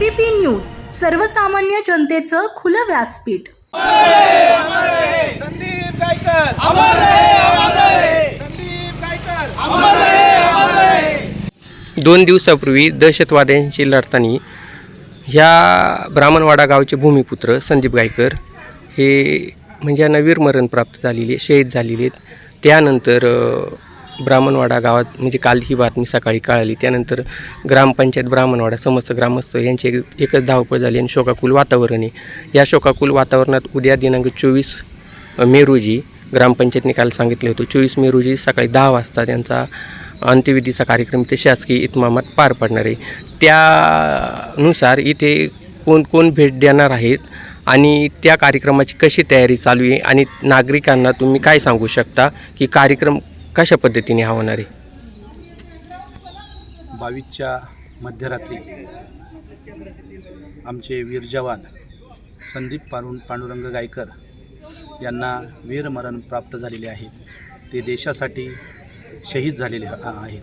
ABP news सर्वसामान्य जनतेचं खुलं व्यासपीठ. संदीप गायकर. संदीप गायकर. दोन दिवसापूर्वी दहशतवाद्यांशी लढताना ह्या ब्राह्मणवाडा गावचे भूमिपुत्र संदीप गायकर हे म्हणजे यांना वीरमरण प्राप्त झालेले शहीद झालेले आहेत. त्यानंतर ब्राह्मणवाडा गावात म्हणजे काल ही बातमी सकाळी कळाली. त्यानंतर ग्रामपंचायत ब्राह्मणवाडा समस्त ग्रामस्थ यांची एक- एकच धावपळ झाली आणि शोकाकुल वातावरण आहे. या शोकाकुल वातावरणात उद्या दिनांक चोवीस मे रोजी ग्रामपंचायतने काल सांगितले होते चोवीस मे रोजी सकाळी दहा वाजता त्यांचा अंत्यविधीचा कार्यक्रम इथे शासकीय इतमामात पार पडणार आहे. त्यानुसार इथे कोण कोण भेट देणार आहेत आणि त्या कार्यक्रमाची कशी तयारी चालू आहे आणि नागरिकांना तुम्ही काय सांगू शकता की कार्यक्रम कशा पद्धतीने हा होणार आहे? बावीसच्या मध्यरात्री आमचे वीर जवान संदीप पांडु पांडुरंग गायकर यांना वीरमरण प्राप्त झालेले आहेत. ते देशासाठी शहीद झालेले आहेत.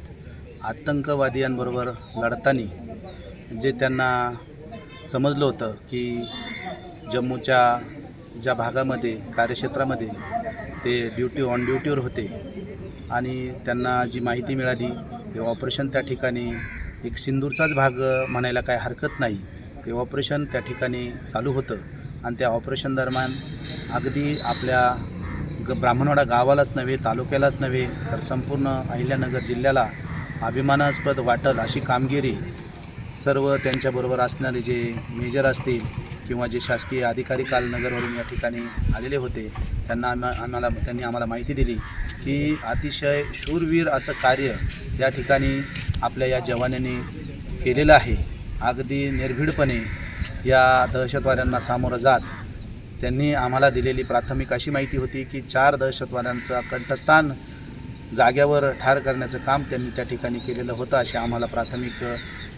आतंकवादियांबरोबर लढताना जे त्यांना समजलं होतं की जम्मूच्या ज्या भागामध्ये कार्यक्षेत्रामध्ये ते ड्युटी ऑन ड्युटीवर होते आणि त्यांना जी माहिती मिळाली ते ऑपरेशन त्या ठिकाणी एक सिंदूरचाच भाग म्हणायला काय हरकत नाही. ते ऑपरेशन त्या ठिकाणी चालू होतं. आणि त्या ऑपरेशन दरम्यान अगदी आपल्या ग ब्राह्मणवाडा गावालाच नव्हे तालुक्यालाच नव्हे तर संपूर्ण अहिल्यानगर जिल्ह्याला अभिमानास्पद वाटल अशी कामगिरी सर्व त्यांच्याबरोबर असणारे जे मेजर असतील किंवा जे शासकीय अधिकारी काल नगरवरून या ठिकाणी आलेले होते त्यांना आम्हा आम्हाला त्यांनी आम्हाला माहिती दिली. की अतिशय शूरवीर असं कार्य या ठिकाणी आपल्या या जवानांनी केलेलं आहे. अगदी निर्भीडपणे या दहशतवाद्यांना सामोरं जात त्यांनी आम्हाला दिलेली प्राथमिक अशी माहिती होती की चार दहशतवाद्यांचा कंठस्थान जाग्यावर ठार करण्याचं काम त्यांनी त्या ठिकाणी केलेलं होतं अशी आम्हाला प्राथमिक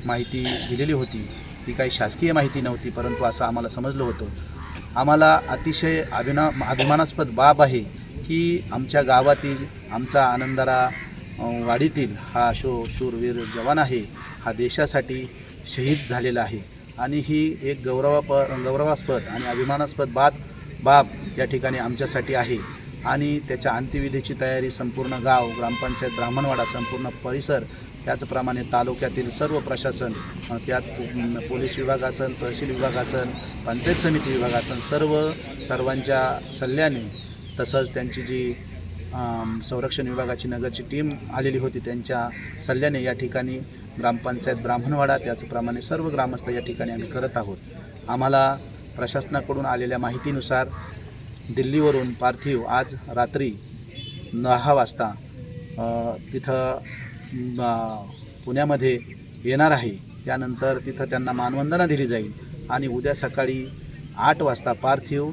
माहिती दिलेली होती. ही काही शासकीय माहिती नव्हती परंतु असं आम्हाला समजलं होतं. आम्हाला अतिशय अभिना अभिमानास्पद बाब आहे की आमच्या गावातील आमचा आनंदारा वाडीतील हा शो शूरवीर जवान आहे हा देशासाठी शहीद झालेला आहे. आणि ही एक गौरवाप गौरवास्पद आणि अभिमानास्पद बाब बाब या ठिकाणी आमच्यासाठी आहे. आणि त्याच्या अंत्यविधीची तयारी संपूर्ण गाव ग्रामपंचायत ब्राह्मणवाडा संपूर्ण परिसर त्याचप्रमाणे तालुक्यातील सर्व प्रशासन त्यात पोलीस विभाग असेल तहसील विभाग असेल पंचायत समिती विभाग असेल सर्व सर्वांच्या सल्ल्याने तसंच त्यांची जी संरक्षण विभागाची नगरची टीम आलेली होती त्यांच्या सल्ल्याने या ठिकाणी ग्रामपंचायत ब्राह्मणवाडा त्याचप्रमाणे सर्व ग्रामस्थ या ठिकाणी आम्ही करत आहोत. आम्हाला प्रशासनाकडून आलेल्या माहितीनुसार दिल्लीवरून पार्थिव आज रात्री दहा वाजता तिथं पुण्यामध्ये येणार आहे. त्यानंतर तिथं त्यांना मानवंदना दिली जाईल आणि उद्या सकाळी आठ वाजता पार्थिव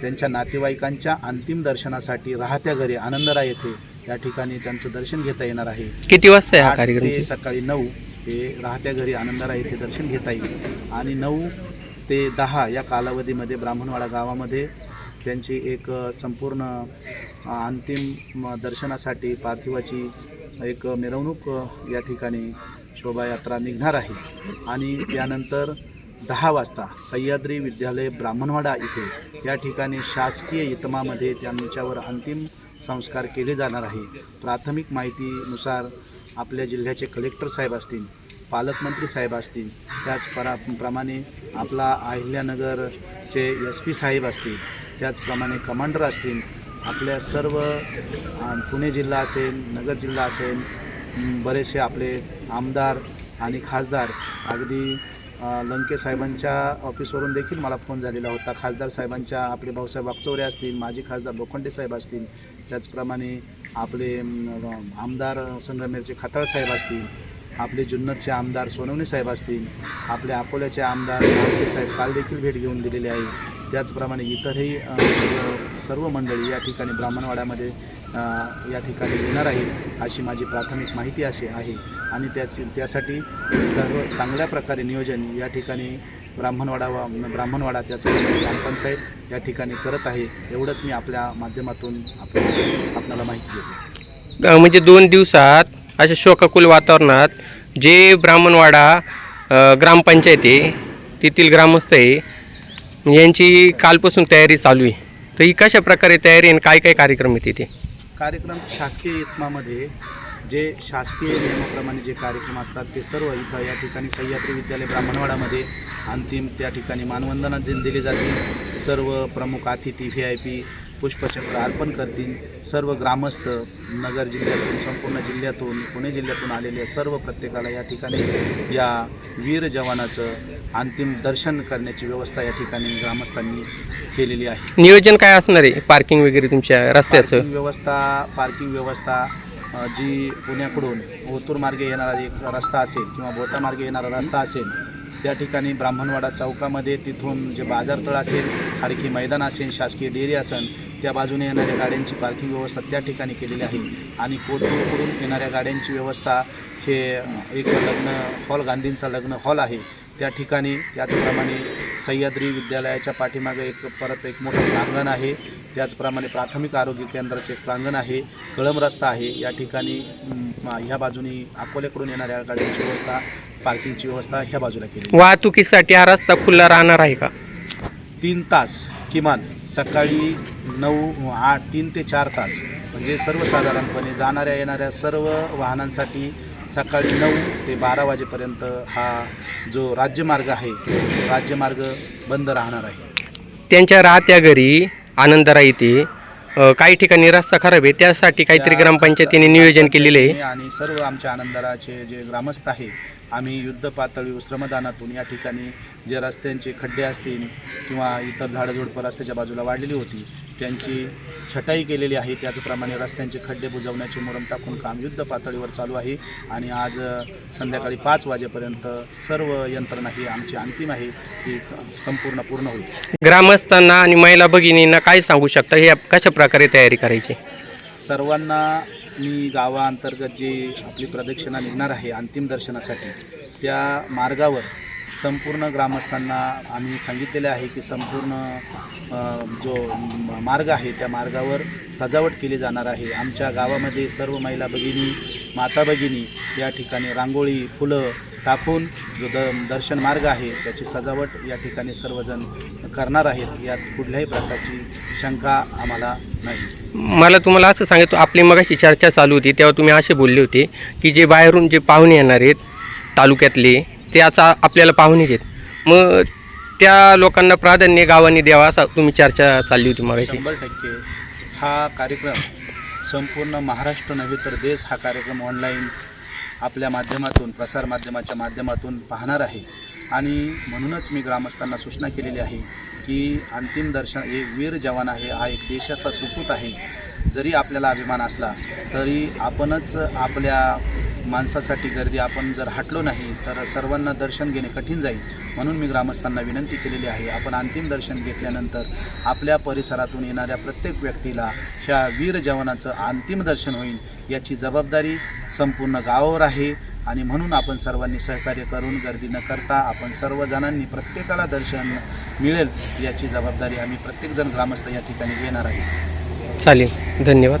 त्यांच्या नातेवाईकांच्या अंतिम दर्शनासाठी राहत्या घरी आनंदरा येथे या ठिकाणी त्यांचं दर्शन घेता येणार आहे. किती वाजता हा आठ कार्यक्रम? ते सकाळी नऊ ते राहत्या घरी आनंदारा येथे दर्शन घेता येईल. आणि नऊ ते दहा या कालावधीमध्ये ब्राह्मणवाडा गावामध्ये त्यांची एक अ, संपूर्ण अ, अंतिम दर्शनासाठी पार्थिवाची एक मिरवणूक अ, या ठिकाणी शोभायात्रा निघणार आहे. आणि त्यानंतर दहा वाजता सह्याद्री विद्यालय ब्राह्मणवाडा इथे या ठिकाणी शासकीय इतमामध्ये त्यांच्यावर अंतिम संस्कार केले जाणार आहे. प्राथमिक माहितीनुसार आपल्या जिल्ह्याचे कलेक्टर साहेब असतील पालकमंत्री साहेब असतील त्याच परा प्रमाणे आपला अहिल्यानगरचे एस पी साहेब असतील त्याचप्रमाणे कमांडर असतील आपल्या सर्व पुणे जिल्हा असेल नगर जिल्हा असेल बरेचसे आपले आमदार आणि खासदार अगदी लंके साहेबांच्या ऑफिसवरून देखील मला फोन झालेला होता. खासदार साहेबांच्या आपले भाऊसाहेब वागचौरे असतील माजी खासदार लोखंडे साहेब असतील त्याचप्रमाणे आपले आमदार संगमेरचे खताळ साहेब असतील आपले जुन्नरचे आमदार सोनवणे साहेब असतील आपले अकोल्याचे आमदार साहेब काल देखील भेट घेऊन दिलेले आहे. त्याचप्रमाणे इतरही सर्व मंडळी या ठिकाणी ब्राह्मणवाड्यामध्ये या ठिकाणी येणार आहे अशी माझी प्राथमिक माहिती अशी आहे. आणि त्याची त्यासाठी सर्व चांगल्या प्रकारे नियोजन या ठिकाणी ब्राह्मणवाडा व ब्राह्मणवाडा त्याचप्रमाणे ग्रामपंचायत या ठिकाणी करत आहे एवढंच मी आपल्या माध्यमातून आपण आपल्याला माहिती देतो. म्हणजे दोन दिवसात अशा शोकाकुल वातावरणात जे ब्राह्मणवाडा ग्रामपंचायत आहे तेथील ग्रामस्थ आहे यांची कालपासून तयारी चालू आहे. तर ही कशा प्रकारे तयारी आणि काय काय कार्यक्रम आहे तिथे? कार्यक्रम शासकीय इतमामध्ये जे शासकीय नियमाप्रमाणे जे कार्यक्रम असतात ते सर्व इथं या ठिकाणी सह्याद्री विद्यालय ब्राह्मणवाडामध्ये अंतिम त्या ठिकाणी मानवंदना दिन दिली जाते सर्व प्रमुख अतिथी व्ही आय पी पुष्पचक्र अर्पण करतील. सर्व ग्रामस्थ नगर जिल्ह्यातून संपूर्ण जिल्ह्यातून पुणे जिल्ह्यातून आलेले सर्व प्रत्येकाला या ठिकाणी या वीर जवानाचं अंतिम दर्शन करण्याची व्यवस्था या ठिकाणी ग्रामस्थांनी केलेली आहे. नियोजन काय असणार आहे? पार्किंग वगैरे तुमच्या रस्त्याचं? व्यवस्था पार्किंग व्यवस्था जी पुण्याकडून ओतूर मार्गे येणारा एक रस्ता असेल किंवा बोटा मार्गे येणारा रस्ता असेल त्या ठिकाणी ब्राह्मणवाडा चौकामध्ये तिथून जे बाजारतळ असेल खाडकी मैदान असेल शासकीय डेअरी असेल त्या बाजूने येणाऱ्या गाड्यांची पार्किंग व्यवस्था त्या ठिकाणी केलेली आहे. आणि कोथरूडकडून येणाऱ्या गाड्यांची व्यवस्था हे एक लग्न हॉल गांधींचा लग्न हॉल आहे. त्या ठिकाणी त्याचप्रमाणे सह्याद्री विद्यालयाच्या पाठीमागे एक परत एक मोठं प्रांगण आहे. त्याचप्रमाणे प्राथमिक आरोग्य केंद्राचं एक प्रांगण आहे कळम रस्ता आहे. या ठिकाणी ह्या बाजूनी अकोल्याकडून येणाऱ्या गाड्यांची व्यवस्था पार्किंगची व्यवस्था ह्या बाजूला केली वाहतुकीसाठी हा रस्ता खुला राहणार आहे का? तीन तास किमान सकाळी नऊ आठ तीन ते चार तास म्हणजे सर्वसाधारणपणे जाणाऱ्या येणाऱ्या सर्व वाहनांसाठी सकाळी नऊ ते बारा वाजेपर्यंत हा जो राज्यमार्ग आहे तो राज्यमार्ग बंद राहणार आहे. त्यांच्या राहत्या घरी आनंदरा येथे काही ठिकाणी रस्ता खराब आहे त्यासाठी काहीतरी ग्रामपंचायतीने नियोजन केलेले आहे. आणि सर्व आमच्या आनंदराचे जे ग्रामस्थ आहे आम्ही युद्ध पातळीवर श्रमदानातून या ठिकाणी जे रस्त्यांचे खड्डे असतील किंवा इतर झाडझुडपं रस्त्याच्या बाजूला वाढलेली होती त्यांची छटाई केलेली आहे. त्याचप्रमाणे रस्त्यांचे खड्डे बुजवण्याचे मुरम टाकून काम युद्ध पातळीवर चालू आहे आणि आज संध्याकाळी पाच वाजेपर्यंत सर्व यंत्रणा ही आमची अंतिम आहे. ती संपूर्ण पूर्ण होईल. ग्रामस्थांना आणि महिला भगिनींना काय सांगू शकता? हे कशा प्रकारे तयारी करायची? सर्वांना मी गावाअंतर्गत जी आपली प्रदक्षिणा निघणार आहे अंतिम दर्शनासाठी त्या मार्गावर संपूर्ण ग्रामस्थांना आम्ही सांगितलेले आहे की संपूर्ण जो मार्ग आहे त्या मार्गावर सजावट केली जाणार आहे. आमच्या गावामध्ये सर्व महिला भगिनी माता भगिनी या ठिकाणी रांगोळी फुलं टाकून जो द दर्शन मार्ग आहे त्याची सजावट या ठिकाणी सर्वजण करणार आहेत. यात कुठल्याही प्रकारची शंका आम्हाला नाही. मला तुम्हाला असं सांगितलं आपली मगाशी चर्चा चालू होती तेव्हा तुम्ही असे बोलले होते की जे बाहेरून जे पाहुणे येणार आहेत तालुक्यातले ते आता आपल्याला पाहुणेच आहेत. मग त्या लोकांना प्राधान्य गावांनी द्यावा असा तुम्ही चर्चा चालली होती मगाशी. शंभर टक्के. हा कार्यक्रम संपूर्ण महाराष्ट्र नव्हे तर देश हा कार्यक्रम ऑनलाईन आपल्या माध्यमातून प्रसार माध्यमाच्या माध्यमातून पाहणार आहे. आणि म्हणूनच मी ग्रामस्थांना सूचना केलेली आहे की अंतिम दर्शन हे वीर जवान आहे हा एक देशाचा सुपूत आहे. जरी आपल्याला अभिमान असला तरी आपणच आपल्या माणसासाठी गर्दी आपण जर हटलो नाही तर सर्वांना दर्शन घेणे कठीण जाईल. म्हणून मी ग्रामस्थांना विनंती केलेली आहे आपण अंतिम दर्शन घेतल्यानंतर आपल्या परिसरातून येणाऱ्या प्रत्येक व्यक्तीला ह्या वीर जवानाचं अंतिम दर्शन होईल याची जबाबदारी संपूर्ण गावावर आहे. आणि म्हणून आपण सर्वांनी सहकार्य करून गर्दी न करता आपण सर्वजणांनी प्रत्येकाला दर्शन मिळेल याची जबाबदारी आम्ही प्रत्येकजण ग्रामस्थ या ठिकाणी घेणार आहे चालेल. धन्यवाद.